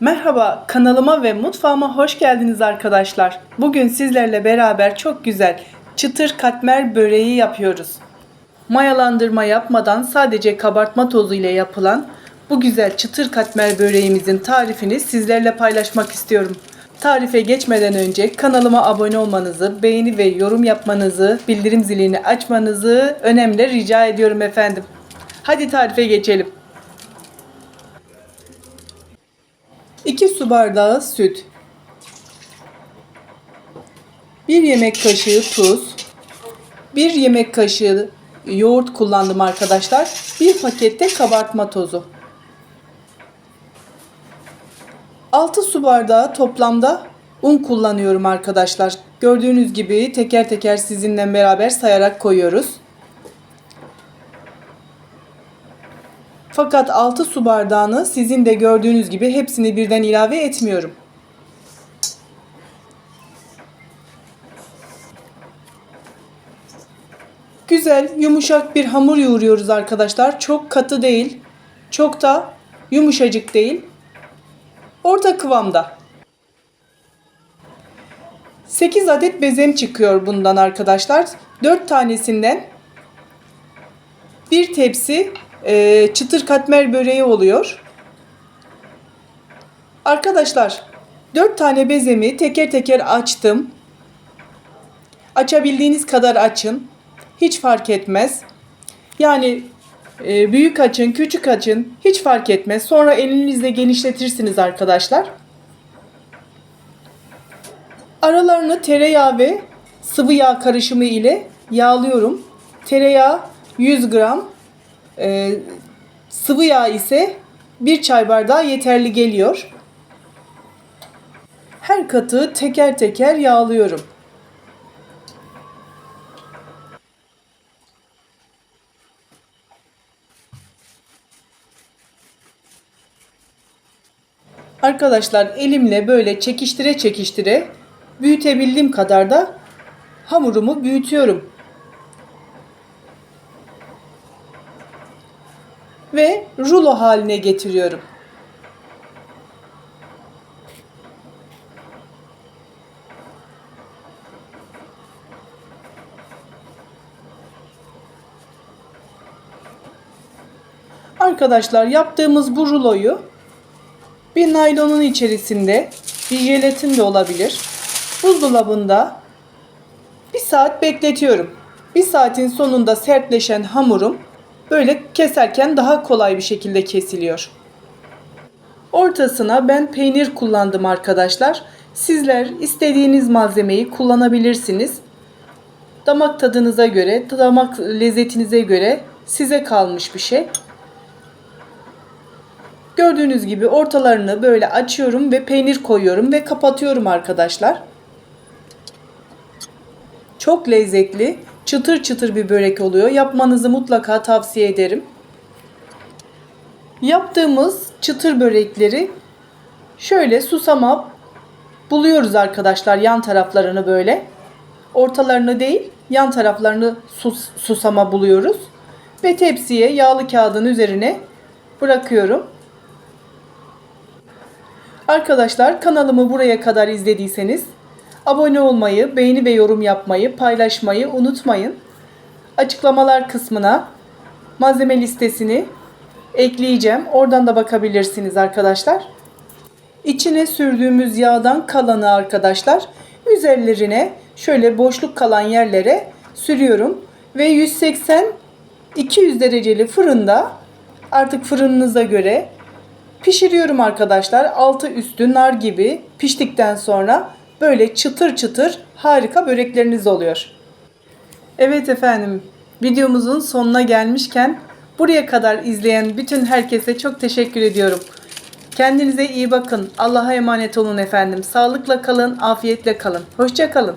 Merhaba, kanalıma ve mutfağıma hoş geldiniz arkadaşlar. Bugün sizlerle beraber çok güzel çıtır katmer böreği yapıyoruz. Mayalandırma yapmadan sadece kabartma tozu ile yapılan bu güzel çıtır katmer böreğimizin tarifini sizlerle paylaşmak istiyorum. Tarife geçmeden önce kanalıma abone olmanızı, beğeni ve yorum yapmanızı, bildirim zilini açmanızı önemli rica ediyorum efendim. Hadi tarife geçelim. 2 su bardağı süt. 1 yemek kaşığı tuz. 1 yemek kaşığı yoğurt kullandım arkadaşlar. 1 pakette kabartma tozu. 6 su bardağı toplamda un kullanıyorum arkadaşlar. Gördüğünüz gibi teker teker sizinle beraber sayarak koyuyoruz. Fakat 6 su bardağını sizin de gördüğünüz gibi hepsini birden ilave etmiyorum. Güzel, yumuşak bir hamur yoğuruyoruz arkadaşlar. Çok katı değil, çok da yumuşacık değil. Orta kıvamda. 8 adet bezem çıkıyor bundan arkadaşlar. 4 tanesinden bir tepsi e, çıtır katmer böreği oluyor. Arkadaşlar 4 tane bezemi teker teker açtım. Açabildiğiniz kadar açın. Hiç fark etmez. Yani e, büyük açın, küçük açın hiç fark etmez. Sonra elinizle genişletirsiniz arkadaşlar. Aralarını tereyağı ve sıvı yağ karışımı ile yağlıyorum. Tereyağı 100 gram, e, sıvı yağ ise 1 çay bardağı yeterli geliyor. Her katı teker teker yağlıyorum. Arkadaşlar elimle böyle çekiştire çekiştire büyütebildiğim kadar da hamurumu büyütüyorum. Ve rulo haline getiriyorum. Arkadaşlar yaptığımız bu ruloyu bir naylonun içerisinde bir jelatin de olabilir. Buzdolabında bir saat bekletiyorum. Bir saatin sonunda sertleşen hamurum böyle keserken daha kolay bir şekilde kesiliyor. Ortasına ben peynir kullandım arkadaşlar. Sizler istediğiniz malzemeyi kullanabilirsiniz. Damak tadınıza göre, damak lezzetinize göre size kalmış bir şey. Gördüğünüz gibi ortalarını böyle açıyorum ve peynir koyuyorum ve kapatıyorum arkadaşlar. Çok lezzetli, çıtır çıtır bir börek oluyor. Yapmanızı mutlaka tavsiye ederim. Yaptığımız çıtır börekleri şöyle susama buluyoruz arkadaşlar yan taraflarını böyle. Ortalarını değil, yan taraflarını sus, susama buluyoruz. Ve tepsiye yağlı kağıdın üzerine bırakıyorum. Arkadaşlar kanalımı buraya kadar izlediyseniz abone olmayı, beğeni ve yorum yapmayı, paylaşmayı unutmayın. Açıklamalar kısmına malzeme listesini ekleyeceğim. Oradan da bakabilirsiniz arkadaşlar. İçine sürdüğümüz yağdan kalanı arkadaşlar üzerlerine şöyle boşluk kalan yerlere sürüyorum ve 180 200 dereceli fırında artık fırınınıza göre Pişiriyorum arkadaşlar. Altı üstü nar gibi piştikten sonra böyle çıtır çıtır harika börekleriniz oluyor. Evet efendim videomuzun sonuna gelmişken buraya kadar izleyen bütün herkese çok teşekkür ediyorum. Kendinize iyi bakın. Allah'a emanet olun efendim. Sağlıkla kalın, afiyetle kalın. Hoşça kalın.